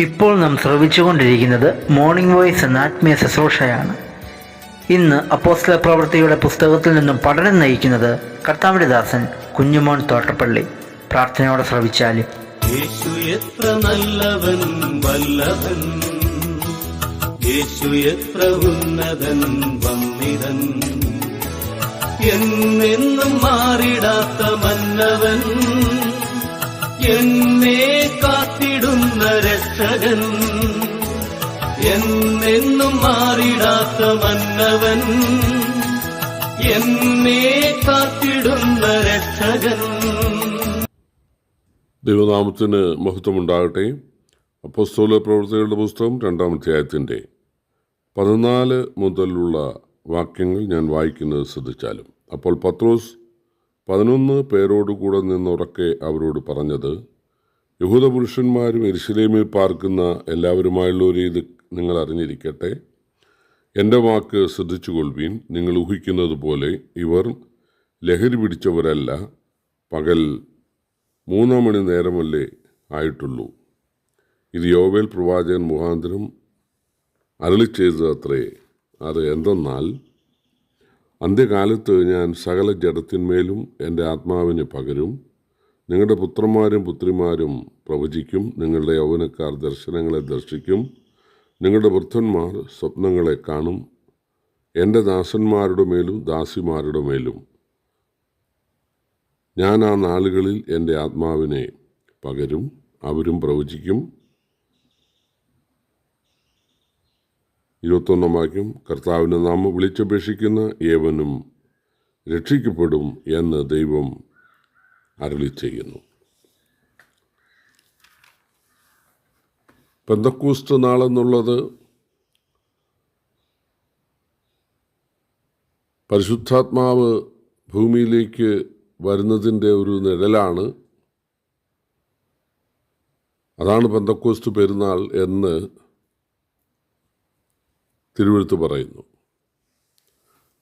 ഇപ്പോൾ നാം ശ്രവിച്ചുകൊണ്ടിരിക്കുന്നത് morning voice എന്ന ആത്മീയ ശുശ്രൂഷയാണ്. ഇന്ന് അപ്പോസ്തല പ്രവൃത്തിയുടെ പുസ്തകത്തിൽ നിന്നും പഠനം നയിക്കുന്നത് കർത്താവിന്റെ ദാസൻ കുഞ്ഞുമോൻ തോട്ടപ്പള്ളി. പ്രാർത്ഥനയോടെ ശ്രവിച്ചാലും. യേശു എത്ര നല്ലവൻ വല്ലവൻ. യേശു എത്ര ഉന്നതൻ എന്നെന്നും മാറിടാത്ത മന്നവൻ. എന്നെ കാത്തിടുന്ന രക്ഷകൻ. എന്നെന്നും മാറിടാത്ത മന്നവൻ. എന്നെ കാത്തിടുന്ന രക്ഷകൻ. ദൈവനാമത്തിന് മഹത്വമുണ്ടാകട്ടെ. അപ്പോസ്തോല പ്രവർത്തകരുടെ പുസ്തകം രണ്ടാം അധ്യായത്തിന്റെ പതിനാല് മുതലുള്ള വാക്യങ്ങൾ ഞാൻ വായിക്കുന്നത് ശ്രദ്ധിച്ചാലും. അപ്പോൾ പത്രോസ് പതിനൊന്ന് പേരോടുകൂടെ നിന്നുറക്കെ അവരോട് പറഞ്ഞത് യഹൂദ പുരുഷന്മാരും എരിശിലേമിൽ പാർക്കുന്ന എല്ലാവരുമായുള്ളവരെ ഇത് നിങ്ങൾ അറിഞ്ഞിരിക്കട്ടെ. എന്റെ വാക്ക് ശ്രദ്ധിച്ചുകൊള്ളുവീൻ. നിങ്ങൾ ഊഹിക്കുന്നത് പോലെ ഇവർ ലഹരി പിടിച്ചവരല്ല. പകൽ മൂന്നാം മണി നേരമല്ലേ ആയിട്ടുള്ളൂ. ഇത് യോവേൽ പ്രവാചകൻ മുഖാന്തരം അരളി ചെയ്തത് അത്രേ അത് എന്തെന്നാൽ അന്ത്യകാലത്ത് ഞാൻ സകല ജഡത്തിന്മേലും എന്റെ ആത്മാവിന് പകരും. നിങ്ങളുടെ പുത്രന്മാരും പുത്രിമാരും പ്രവചിക്കും നിങ്ങളുടെ യൗവനക്കാർ ദർശനങ്ങളെ ദർശിക്കും നിങ്ങളുടെ വൃദ്ധന്മാർ സ്വപ്നങ്ങളെ കാണും എന്റെ ദാസന്മാരുടെ മേലും ദാസിമാരുടെ മേലും. ഞാൻ ആ നാളുകളിൽ എന്റെ ആത്മാവിനെ പകരും അവരും പ്രവചിക്കും. ഇരുപത്തൊന്നാം വാക്യം കർത്താവിനെ നാം വിളിച്ചപേക്ഷിക്കുന്ന ഏവനും രക്ഷിക്കപ്പെടും എന്ന് ദൈവം അരളി ചെയ്യുന്നു. പെന്തക്കൂസ്റ്റ് നാളെന്നുള്ളത് പരിശുദ്ധാത്മാവ് ഭൂമിയിലേക്ക് വരുന്നതിന്റെ ഒരു നിഴലാണ്. അതാണ് പെന്തക്കോസ്റ്റ് പെരുന്നാൾ എന്ന് തിരുവഴുത്ത് പറയുന്നു.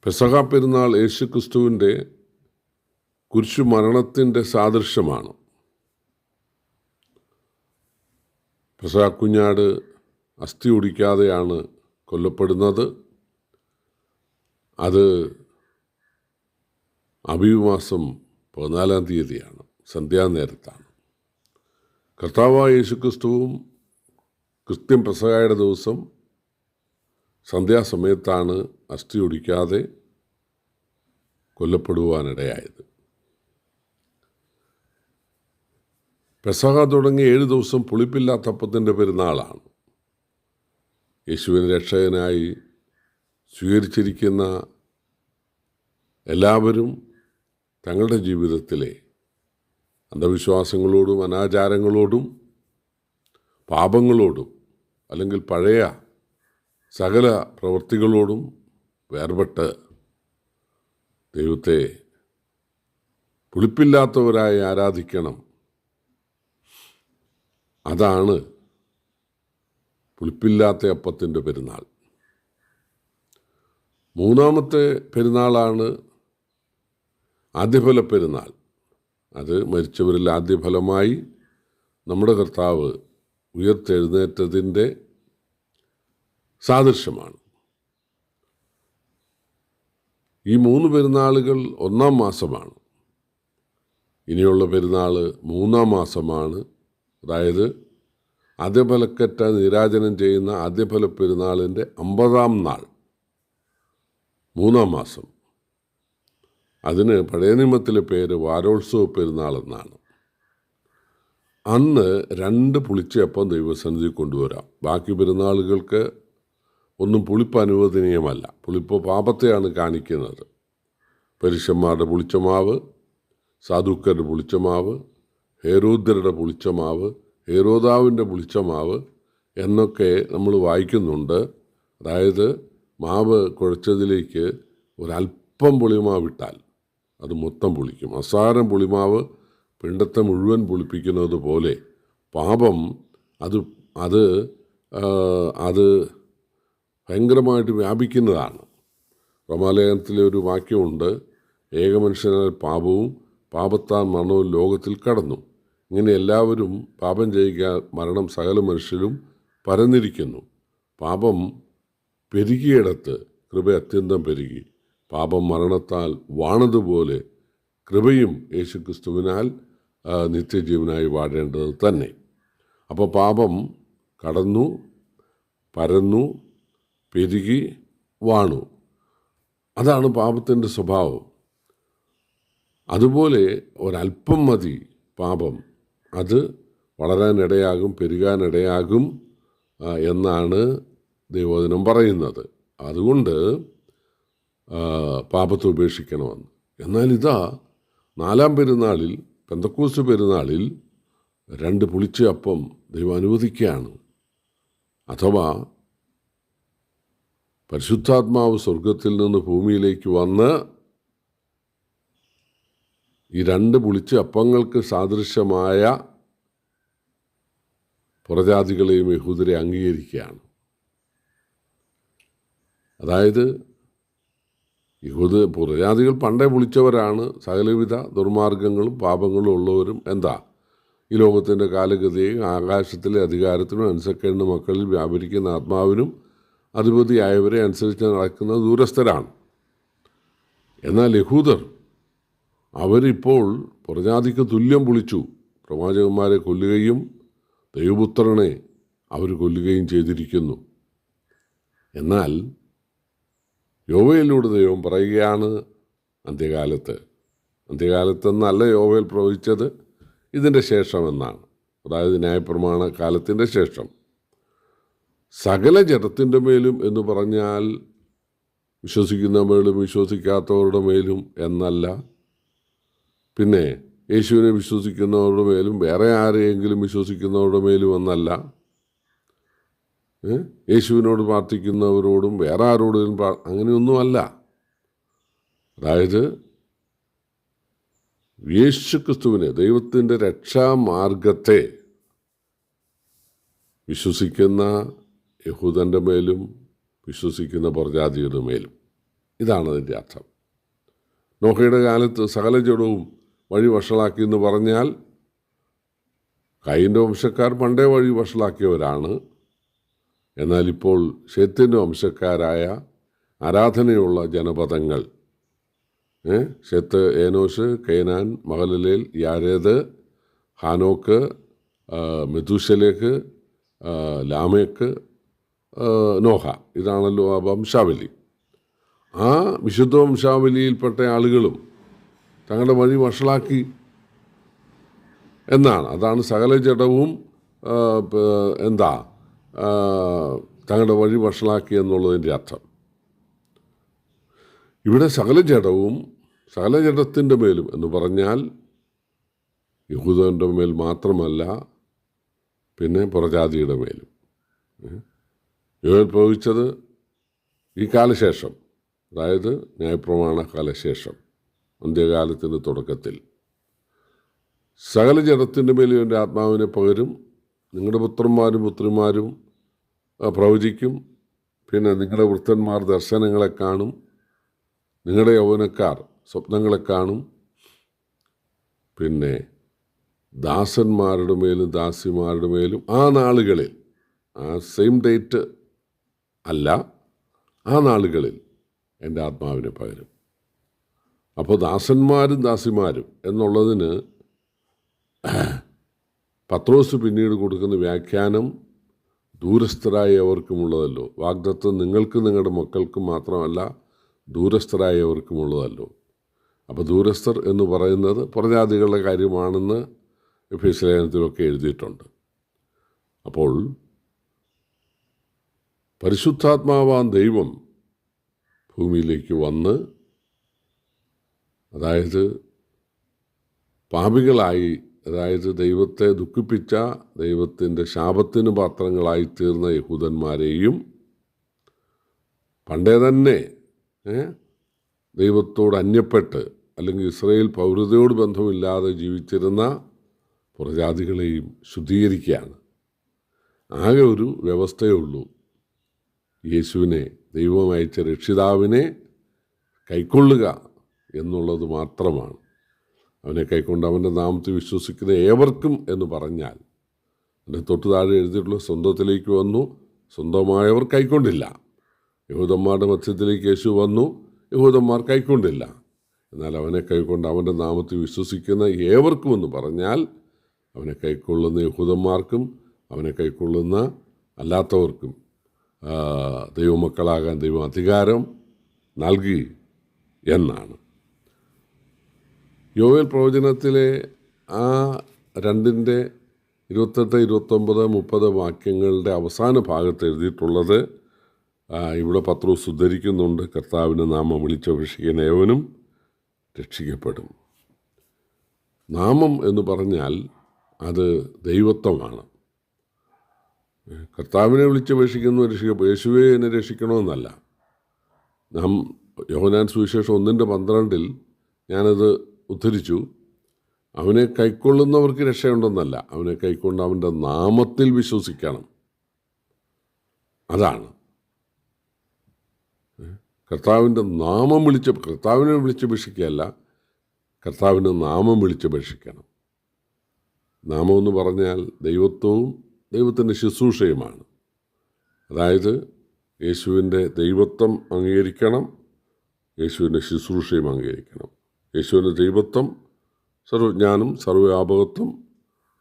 പെസഹ പെരുന്നാൾ യേശുക്രിസ്തുവിന്റെ കുരിശു മരണത്തിന്റെ സാദൃശ്യമാണ്. പ്രസാ കുഞ്ഞാട് അസ്ഥി ഒടിക്കാതെയാണ് കൊല്ലപ്പെടുന്നത്. അത് അഭിമാസം മാസം പതിനാലാം തീയതിയാണ് സന്ധ്യാനേരത്താണ് കർത്താവായ യേശുക്രിസ്തുവും കൃത്യം പ്രസകായുടെ ദിവസം സന്ധ്യാസമയത്താണ് അസ്ഥി ഒടിക്കാതെ കൊല്ലപ്പെടുവാനിടയായത്. പെസഹ തുടങ്ങി ഏഴ് ദിവസം പുളിപ്പില്ലാത്തപ്പത്തിന്റെ പെരുന്നാളാണ്. യേശുവിന് രക്ഷകനായി സ്വീകരിച്ചിരിക്കുന്ന എല്ലാവരും തങ്ങളുടെ ജീവിതത്തിലെ അന്ധവിശ്വാസങ്ങളോടും അനാചാരങ്ങളോടും പാപങ്ങളോടും അല്ലെങ്കിൽ പഴയ സകല പ്രവൃത്തികളോടും വേർപെട്ട് ദൈവത്തെ പുളിപ്പില്ലാത്തവരായി ആരാധിക്കണം അതാണ് പുളിപ്പില്ലാത്ത അപ്പത്തിന്റെ പെരുന്നാൾ. മൂന്നാമത്തെ പെരുന്നാളാണ് ആദ്യഫല പെരുന്നാൾ. അത് മരിച്ചവരിൽ ആദ്യഫലമായി നമ്മുടെ കർത്താവ് ഉയർത്തെഴുന്നേറ്റതിന്റെ സാദൃശ്യമാണ്. ഈ മൂന്ന് പെരുന്നാളുകൾ ഒന്നാം മാസമാണ്. ഇനിയുള്ള പെരുന്നാൾ മൂന്നാം മാസമാണ്. അതായത് ആദ്യഫലക്കറ്റ നീരാജനം ചെയ്യുന്ന ആദ്യഫല പെരുന്നാളിന്റെ അമ്പതാം നാൾ മൂന്നാം മാസം. അതിന് പഴയ നിയമത്തിലെ പേര് വാരോത്സവ പെരുന്നാൾ എന്നാണ്. അന്ന് രണ്ട് പുളിച്ചപ്പം ദൈവസന്നിധി കൊണ്ടുവരാം. ബാക്കി പെരുന്നാളുകൾക്ക് ഒന്നും പുളിപ്പ് അനുവദനീയമല്ല. പുളിപ്പ് പാപത്തെയാണ് കാണിക്കുന്നത്. പരുഷന്മാരുടെ പുളിച്ചമാവ് സാധുക്കരുടെ പുളിച്ചമാവ് ഹേരോദ്യരുടെ പുളിച്ചമാവ് ഹേരോദാവിന്റെ പുളിച്ചമാവ് എന്നൊക്കെ നമ്മൾ വായിക്കുന്നുണ്ട്. അതായത് മാവ് കുഴച്ചതിലേക്ക് ഒരല്പം പുളിമാവിട്ടാൽ അത് മൊത്തം പുളിക്കും. അസാരം പുളിമാവ് പിണ്ടത്തെ മുഴുവൻ പുളിപ്പിക്കുന്നത് പോലെ പാപം അത് അത് അത് ഭയങ്കരമായിട്ട് വ്യാപിക്കുന്നതാണ്. റോമാലയത്തിലെ ഒരു വാക്യമുണ്ട് ഏകമനുഷ്യനാൽ പാപവും പാപത്താൽ മരണവും ലോകത്തിൽ കടന്നു. ഇങ്ങനെ എല്ലാവരും പാപം ചെയ്യുക മരണം സകല മനുഷ്യരും പരന്നിരിക്കുന്നു. പാപം പെരുകിയിടത്ത് കൃപ അത്യന്തം പെരുകി. പാപം മരണത്താൽ വാണതുപോലെ കൃപയും യേശുക്രിസ്തുവിനാൽ നിത്യജീവനായി വാഴേണ്ടത് തന്നെ. അപ്പോൾ പാപം കടന്നു പരന്നു പെരുകി വാണു. അതാണ് പാപത്തിന്റെ സ്വഭാവം. അതുപോലെ ഒരല്പം മതി പാപം. അത് വളരാനിടയാകും പെരുകാനിടയാകും എന്നാണ് ദൈവോദിനം പറയുന്നത്. അതുകൊണ്ട് പാപത്തെ ഉപേക്ഷിക്കണമെന്ന്. എന്നാൽ ഇതാ നാലാം പെരുന്നാളിൽ പെന്തക്കൂസ് പെരുന്നാളിൽ രണ്ട് പുളിച്ച അപ്പം ദൈവം അനുവദിക്കുകയാണ്. അഥവാ പരിശുദ്ധാത്മാവ് സ്വർഗത്തിൽ നിന്ന് ഭൂമിയിലേക്ക് വന്ന് ഈ രണ്ട് പുളിച്ച അപ്പങ്ങൾക്ക് സാദൃശ്യമായ പുറജാതികളെയും യഹൂദരെ അംഗീകരിക്കുകയാണ്. അതായത് യഹൂദ പുറജാതികൾ പണ്ടേ വിളിച്ചവരാണ് സകലവിധ ദുർമാർഗങ്ങളും പാപങ്ങളും ഉള്ളവരും എന്താ? ഈ ലോകത്തിന്റെ കാലഗതിയും ആകാശത്തിലെ അധികാരത്തിനും അനുസരിക്കേണ്ട മക്കളിൽ വ്യാപരിക്കുന്ന ആത്മാവിനും അധിപതിയായവരെ അനുസരിച്ച് നടക്കുന്ന ദൂരസ്ഥരാണ്. എന്നാൽ യഹൂദർ അവരിപ്പോൾ പുറജാതിക്ക് തുല്യം വിളിച്ചു. പ്രവാചകന്മാരെ കൊല്ലുകയും ദൈവപുത്രനെ അവർ കൊല്ലുകയും ചെയ്തിരിക്കുന്നു. എന്നാൽ യോവയിലൂടെ ദൈവം പറയുകയാണ് അന്ത്യകാലത്ത്. അന്ത്യകാലത്തെന്നല്ല യോവയിൽ പ്രവചിച്ചത് ഇതിന്റെ ശേഷം എന്നാണ്. അതായത് ന്യായപ്രമാണ കാലത്തിന്റെ ശേഷം. സകല ജഡത്തിന്റെ മേലും എന്ന് പറഞ്ഞാൽ വിശ്വസിക്കുന്ന മേലും വിശ്വസിക്കാത്തവരുടെ മേലും എന്നല്ല. പിന്നെ യേശുവിനെ വിശ്വസിക്കുന്നവരുടെ മേലും വേറെ ആരെയെങ്കിലും വിശ്വസിക്കുന്നവരുടെ മേലും ഒന്നല്ല യേശുവിനോട് പ്രാർത്ഥിക്കുന്നവരോടും വേറെ ആരോടും അങ്ങനെയൊന്നുമല്ല. അതായത് യേശുക്രിസ്തുവിനെ ദൈവത്തിന്റെ രക്ഷാമാർഗത്തെ വിശ്വസിക്കുന്ന യഹൂദന്റെ മേലും വിശ്വസിക്കുന്ന പ്രജാതിയുടെ മേലും. ഇതാണ് അതിന്റെ അർത്ഥം. നോഹയുടെ കാലത്ത് സകല ജഡവും വഴി വഷളാക്കി എന്ന് പറഞ്ഞാൽ കൈന്റെ വംശക്കാർ പണ്ടേ വഴി വഷളാക്കിയവരാണ് എന്നാൽ ഇപ്പോൾ ഷെത്തിന്റെ വംശക്കാരായ ആരാധനയുള്ള ജനപദങ്ങൾ? ഷെത്ത് ഏനോഷ് കൈനാൻ മഹലലേൽ യാരേദ് ഹാനോക്ക് മെതുശലേക്ക് ലാമേക്ക് നോഹ ഇതാണല്ലോ ആ വംശാവലി ആ വിശുദ്ധ വംശാവലിയിൽപ്പെട്ട ആളുകളും തങ്ങളുടെ വഴി വഷളാക്കി എന്നാണ്. അതാണ് സകല ജഡവും എന്താ തങ്ങളുടെ വഴി വഷളാക്കി എന്നുള്ളതിന്റെ അർത്ഥം. ഇവിടെ സകല ജഡവും സകല ജഡത്തിന്റെ മേലും എന്ന് പറഞ്ഞാൽ യഹൂദന്റെ മേൽ മാത്രമല്ല പിന്നെ പുറജാതിയുടെ മേലും. യോൽ പ്രവചിച്ചത് ഈ കാലശേഷം. അതായത് ന്യായപ്രമാണ കാലശേഷം. അന്ത്യകാലത്തിന്റെ തുടക്കത്തിൽ. സകല ജനത്തിന്റെ മേലും എന്റെ ആത്മാവിനെ പകരും. നിങ്ങളുടെ പുത്രന്മാരും പുത്രിമാരും പ്രവചിക്കും. പിന്നെ നിങ്ങളുടെ വൃത്തന്മാർ ദർശനങ്ങളെ കാണും. നിങ്ങളുടെ യൗവനക്കാർ സ്വപ്നങ്ങളെ കാണും. പിന്നെ ദാസന്മാരുടെ മേലും ദാസിമാരുടെ മേലും ആ നാളുകളിൽ ആ സെയിം ഡേറ്റ് അല്ല ആ നാളുകളിൽ എന്റെ ആത്മാവിനെ പകരും. അപ്പോൾ ദാസന്മാരും ദാസിമാരും എന്നുള്ളതിന് പത്രോസ് പിന്നീട് കൊടുക്കുന്ന വ്യാഖ്യാനം ദൂരസ്ഥരായവർക്കുമുള്ളതല്ലോ. വാഗ്ദത്വം നിങ്ങൾക്ക് നിങ്ങളുടെ മക്കൾക്കും മാത്രമല്ല ദൂരസ്ഥരായവർക്കുമുള്ളതല്ലോ. അപ്പോൾ ദൂരസ്ഥർ എന്ന് പറയുന്നത് പുറജാതികളുടെ കാര്യമാണെന്ന് എഫീസ് ലേഖനത്തിലൊക്കെ എഴുതിയിട്ടുണ്ട്. അപ്പോൾ പരിശുദ്ധാത്മാവാൻ ദൈവം ഭൂമിയിലേക്ക് വന്ന് അതായത് പാപികളായി അതായത് ദൈവത്തെ ദുഃഖിപ്പിച്ച ദൈവത്തിന്റെ ശാപത്തിന് പാത്രങ്ങളായി തീർന്ന യഹൂദന്മാരെയും പണ്ടേ തന്നെ ദൈവത്തോട് അന്യപ്പെട്ട് അല്ലെങ്കിൽ ഇസ്രയേൽ പൗരതയോട് ബന്ധമില്ലാതെ ജീവിച്ചിരുന്ന പുറജാതികളെയും ശുദ്ധീകരിക്കുകയാണ്. ആകെ ഒരു വ്യവസ്ഥയേ ഉള്ളൂ. യേശുവിനെ ദൈവമയച്ച രക്ഷിതാവിനെ കൈക്കൊള്ളുക. എന്നുള്ളത് മാത്രമാണ്. അവനെ കൈക്കൊണ്ട് അവന്റെ നാമത്തിൽ വിശ്വസിക്കുന്ന ഏവർക്കും എന്ന് പറഞ്ഞാൽ അതിന്റെ തൊട്ട് താഴെ എഴുതിയിട്ടുള്ള സ്വന്തത്തിലേക്ക് വന്നു സ്വന്തമായവർ കൈക്കൊണ്ടില്ല. യഹൂദന്മാരുടെ മധ്യത്തിലേക്ക് യേശു വന്നു യഹൂദന്മാർ കൈക്കൊണ്ടില്ല. എന്നാൽ അവനെ കൈക്കൊണ്ട് അവന്റെ നാമത്തിൽ വിശ്വസിക്കുന്ന ഏവർക്കും എന്ന് പറഞ്ഞാൽ അവനെ കൈക്കൊള്ളുന്ന യഹൂദന്മാർക്കും അവനെ കൈക്കൊള്ളുന്ന അല്ലാത്തവർക്കും ദൈവമക്കളാകാൻ ദൈവം അധികാരം നൽകി എന്നാണ്. യോവേൽ പ്രവചനത്തിലെ ആ രണ്ടിന്റെ ഇരുപത്തെട്ട് ഇരുപത്തൊമ്പത് മുപ്പത് വാക്യങ്ങളുടെ അവസാന ഭാഗത്ത് എഴുതിയിട്ടുള്ളത് ഇവിടെ പത്രോസ് ഉദ്ധരിക്കുന്നുണ്ട്. കർത്താവിനെ നാമം വിളിച്ചപേക്ഷിക്കുന്ന ഏവനും രക്ഷിക്കപ്പെടും. നാമം എന്ന് പറഞ്ഞാൽ അത് ദൈവത്വമാണ്. കർത്താവിനെ വിളിച്ചപേക്ഷിക്കുന്നു രക്ഷിക്കപ്പെടും. യേശുവെ എന്നെ രക്ഷിക്കണമെന്നല്ല. നാം യോഹനാൻ സുവിശേഷം ഒന്നിന്റെ പന്ത്രണ്ടിൽ ഞാനത് ഉദ്ധരിച്ചു. അവനെ കൈക്കൊള്ളുന്നവർക്ക് രക്ഷയുണ്ടെന്നല്ല. അവനെ കൈക്കൊണ്ട് അവന്റെ നാമത്തിൽ വിശ്വസിക്കണം. അതാണ്? കർത്താവിന്റെ നാമം വിളിച്ച് കർത്താവിനെ വിളിച്ചപേക്ഷിക്കുകയല്ല കർത്താവിന്റെ നാമം വിളിച്ചപേക്ഷിക്കണം നാമം എന്ന് പറഞ്ഞാൽ ദൈവത്വവും ദൈവത്തിന്റെ ശുശ്രൂഷയുമാണ്. അതായത് യേശുവിന്റെ ദൈവത്വം അംഗീകരിക്കണം യേശുവിന്റെ ശുശ്രൂഷയും അംഗീകരിക്കണം. യേശുവിന്റെ ദൈവത്വം സർവജ്ഞാനം സർവവ്യാപകത്വം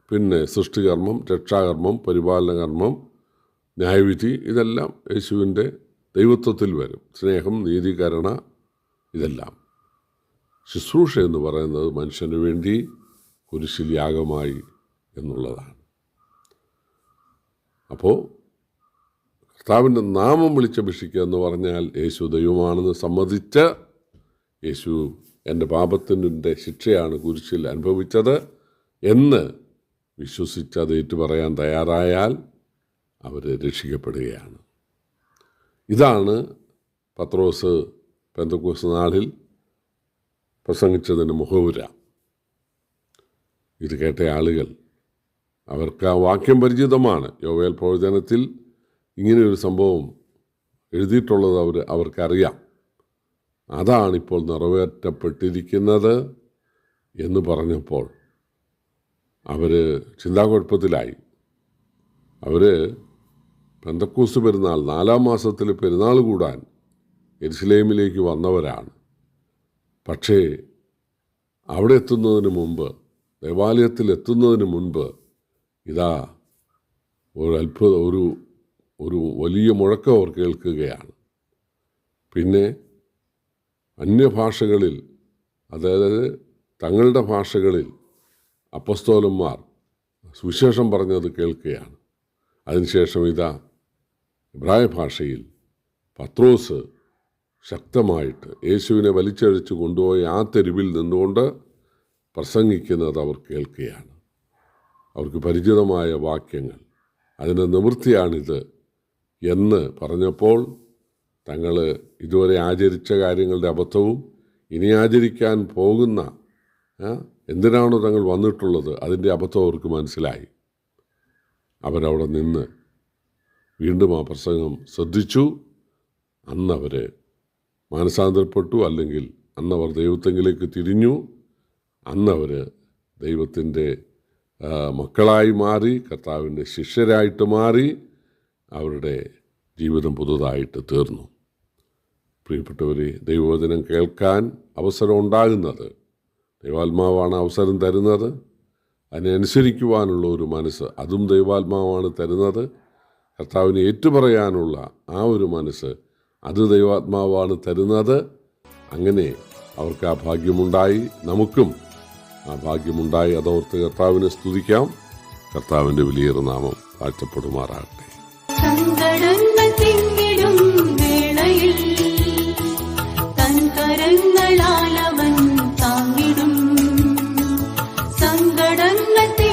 പിന്നെ സൃഷ്ടികർമ്മം രക്ഷാകർമ്മം പരിപാലനകർമ്മം ന്യായവിധി ഇതെല്ലാം യേശുവിന്റെ ദൈവത്വത്തിൽ വരും. സ്നേഹം നീതീകരണ ഇതെല്ലാം. ശുശ്രൂഷ എന്ന് പറയുന്നത് മനുഷ്യന് വേണ്ടി കുരിശിൽ യാഗമായി എന്നുള്ളതാണ്. അപ്പോൾ കർത്താവിന്റെ നാമം വിളിച്ചപേക്ഷിക്കുക എന്ന് പറഞ്ഞാൽ യേശു ദൈവമാണെന്ന് സമ്മതിച്ച് യേശു എന്റെ പാപത്തിന്റെ ശിക്ഷയാണ് കുരിശിൽ അനുഭവിച്ചത് എന്ന് വിശ്വസിച്ച് അത് ഏറ്റുപറയാൻ തയ്യാറായാൽ അവർ രക്ഷിക്കപ്പെടുകയാണ്. ഇതാണ് പത്രോസ് പെന്തക്കോസ് നാളിൽ പ്രസംഗിച്ചതിന് മുഖവുര. ഇത് കേട്ട ആളുകൾ അവർക്ക് ആ വാക്യം പരിചിതമാണ്. യോവേൽ പ്രവചനത്തിൽ ഇങ്ങനെയൊരു സംഭവം എഴുതിയിട്ടുള്ളത് അവർ അവർക്കറിയാം. അതാണിപ്പോൾ നിറവേറ്റപ്പെട്ടിരിക്കുന്നത് എന്ന് പറഞ്ഞപ്പോൾ അവർ ചിന്താകുഴപ്പത്തിലായി. അവർ പെന്തക്കൂസ് പെരുന്നാൾ നാലാം മാസത്തിൽ പെരുന്നാൾ കൂടാൻ എരുസലേമിലേക്ക് വന്നവരാണ്. പക്ഷേ അവിടെ എത്തുന്നതിന് മുമ്പ് ദേവാലയത്തിൽ എത്തുന്നതിന് മുൻപ് ഇതാ ഒരു അത്ഭുത ഒരു ഒരു വലിയ മുഴക്കം അവർ കേൾക്കുകയാണ്. പിന്നെ അന്യഭാഷകളിൽ അതായത് തങ്ങളുടെ ഭാഷകളിൽ അപ്പസ്തോലന്മാർ സുവിശേഷം പറഞ്ഞത് കേൾക്കുകയാണ്. അതിനുശേഷം ഇതാ ഇബ്രായ ഭാഷയിൽ പത്രോസ് ശക്തമായിട്ട് യേശുവിനെ വലിച്ചഴിച്ച് കൊണ്ടുപോയി ആ തെരുവിൽ നിന്നുകൊണ്ട് പ്രസംഗിക്കുന്നത് അവർ കേൾക്കുകയാണ്. അവർക്ക് പരിചിതമായ വാക്യങ്ങൾ. അതിന്റെ നിവൃത്തിയാണിത് എന്ന് പറഞ്ഞപ്പോൾ തങ്ങൾ ഇതുവരെ ആചരിച്ച കാര്യങ്ങളുടെ അബദ്ധവും ഇനി ആചരിക്കാൻ പോകുന്ന എന്തിനാണോ തങ്ങൾ വന്നിട്ടുള്ളത് അതിന്റെ അബദ്ധം അവർക്ക് മനസ്സിലായി. അവരവിടെ നിന്ന് വീണ്ടും ആ പ്രസംഗം ശ്രദ്ധിച്ചു. അന്നവർ മാനസാന്തരപ്പെട്ടു അല്ലെങ്കിൽ അന്നവർ ദൈവത്തെങ്കിലേക്ക് തിരിഞ്ഞു. അന്നവർ ദൈവത്തിന്റെ മക്കളായി മാറി കർത്താവിന്റെ ശിഷ്യരായിട്ട് മാറി അവരുടെ ജീവിതം പുതുതായിട്ട് തീർന്നു. പ്രിയപ്പെട്ടവരെ ദൈവവചനം കേൾക്കാൻ അവസരം ഉണ്ടാകുന്നത് ദൈവാത്മാവാണ് അവസരം തരുന്നത്. അതിനനുസരിക്കുവാനുള്ള ഒരു മനസ്സ് അതും ദൈവാത്മാവാണ് തരുന്നത്. കർത്താവിനെ ഏറ്റുപറയാനുള്ള ആ ഒരു മനസ്സ് അത് ദൈവാത്മാവാണ് തരുന്നത്. അങ്ങനെ അവർക്ക് ആ ഭാഗ്യമുണ്ടായി. നമുക്കും ആ ഭാഗ്യമുണ്ടായി. അതോർത്ത് കർത്താവിനെ സ്തുതിക്കാം. കർത്താവിന്റെ വലിയൊരു നാമം വാഴ്ത്തപ്പെടുമാറാകട്ടെ സങ്കടങ്ങൾ 爱的。